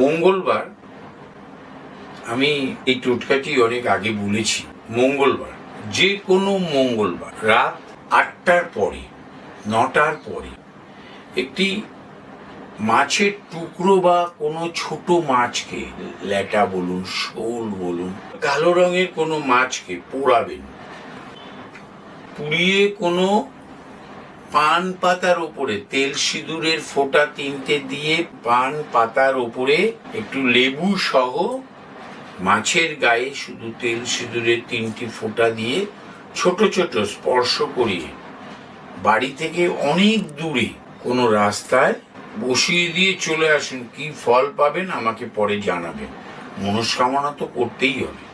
মঙ্গলবার আমি এই টোটকাটি অনেক আগে বলেছি, মঙ্গলবার যে কোনো মঙ্গলবার, রাত আটটার পরে, নটার পরে, একটি মাছের টুকরো বা কোনো ছোট মাছকে, ল্যাটা বলুন, শোল বলুন, কালো রঙের কোনো মাছকে পোড়াবেন। পুড়িয়ে কোনো পান পাতার ওপরে, তেল সিঁদুরের ফোঁটা তিনটে দিয়ে পান পাতার ওপরে একটু লেবু সহ মাছের গায়ে শুধু তেল সিঁদুরের তিনটি ফোঁটা দিয়ে ছোট ছোট স্পর্শ করিয়ে বাড়ি থেকে অনেক দূরে কোনো রাস্তায় বসিয়ে দিয়ে চলে আসুন। কি ফল পাবেন আমাকে পরে জানাবেন। মনস্কামনা তো করতেই হবে।